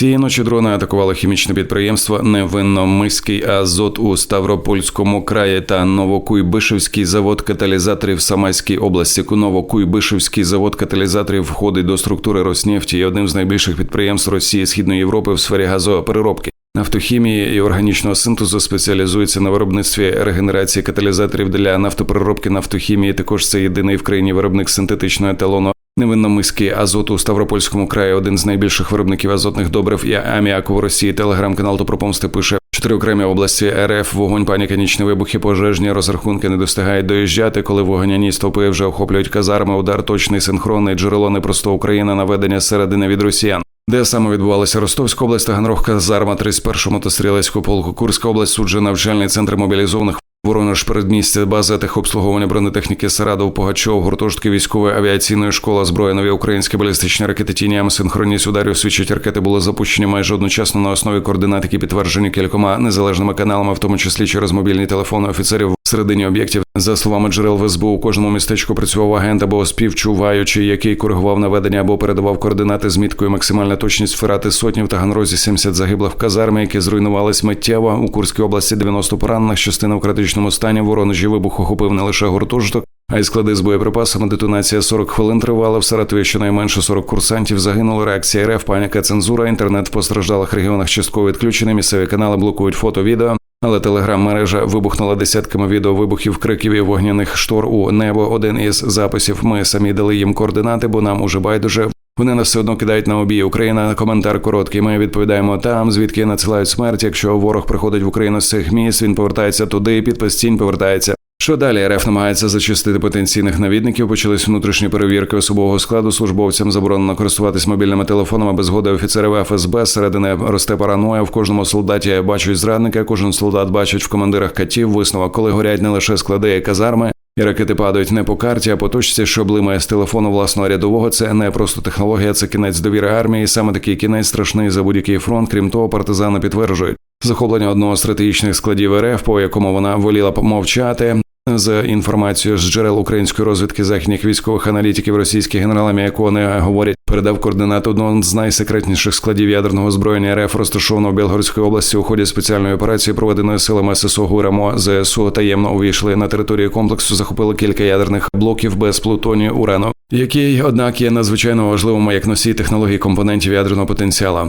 Цієї ночі дрони атакували хімічне підприємство Невинномиський Азот у Ставропольському краї та Новокуйбишевський завод каталізаторів в Самайській області. Новокуйбишевський завод каталізаторів входить до структури Роснефті і одним з найбільших підприємств Росії Східної Європи в сфері газопереробки. Нафтохімії і органічного синтезу спеціалізується на виробництві регенерації каталізаторів для нафтопереробки нафтохімії. Також це єдиний в країні виробник синтетичного еталону. Невинномиський азот у Ставропольському краї один з найбільших виробників азотних добрив і аміаку в Росії. Телеграм-канал Топропомсти пише. Чотири окремі області РФ, вогонь, паніка, нічні вибухи, пожежні розрахунки не достигають доїжджати, коли вогняні стовпи вже охоплюють казарми, удар точний, синхронний, джерело непросто Україна, наведення середини від росіян. Де саме відбувалася Ростовська область, Таганрог, Казарма, 31 мотострілецького полку, Курська область, суджа навчальний центр мобілізованих. Воронеж передмістя бази техобслуговування бронетехніки Сарадов, Погачов, гуртожитки військової авіаційної школи, зброя нові українські балістичні ракети Тініам, синхронність ударів свідчить ракети були запущені майже одночасно на основі координат, які підтверджені кількома незалежними каналами, в тому числі через мобільні телефони офіцерів всередині об'єктів. За словами джерел в СБУ, у кожному містечку працював агент або співчуваючий, який коригував наведення або передавав координати з міткою максимальна точність вфирати сотні в Таганрозі 70 загиблих в казармі, які зруйнувались миттєво у Курській області 90 поранених, частина в критичному стані. Воронежі вибух охопив не лише гуртожиток, а й склади з боєприпасами. Детонація 40 хвилин тривала в Саратові. Щонайменше 40 курсантів загинули. Реакція РФ, паніка, цензура. Інтернет в постраждалих регіонах частково відключений. Місцеві канали блокують фото, відео. Але телеграм-мережа вибухнула десятками відео вибухів криків і вогняних штор у небо. Один із записів. Ми самі дали їм координати, бо нам уже байдуже. Вони нас все одно кидають на обій. Україна коментар короткий. Ми відповідаємо там, звідки надсилають смерть. Якщо ворог приходить в Україну з цих місць, він повертається туди. Підпис тінь повертається. Що далі РФ намагається зачистити потенційних навідників? Почались внутрішні перевірки особового складу. Службовцям заборонено користуватись мобільними телефонами без згоди офіцерів ФСБ. Середини росте параноя. В кожному солдаті бачать зрадника. Кожен солдат бачить в командирах катів. Висновок, коли горять не лише склади і казарми. І ракети падають не по карті, а по точці, що блимає з телефону власного рядового. Це не просто технологія, це кінець довіри армії. Саме такий кінець страшний за будь-який фронт. Крім того, партизани підтверджують захоплення одного з стратегічних складів РФ, по якому вона воліла помовчати. За інформацією з джерел української розвідки західних військових аналітиків, російські генералами, якого не говорять, передав координати одного з найсекретніших складів ядерного озброєння РФ, розташованого в Білгородській області. У ході спеціальної операції, проведеної силами ССО ГУРАМО ЗСУ, таємно увійшли на територію комплексу, захопили кілька ядерних блоків без плутонію урану, який, однак, є надзвичайно важливим як носій технологій компонентів ядерного потенціалу.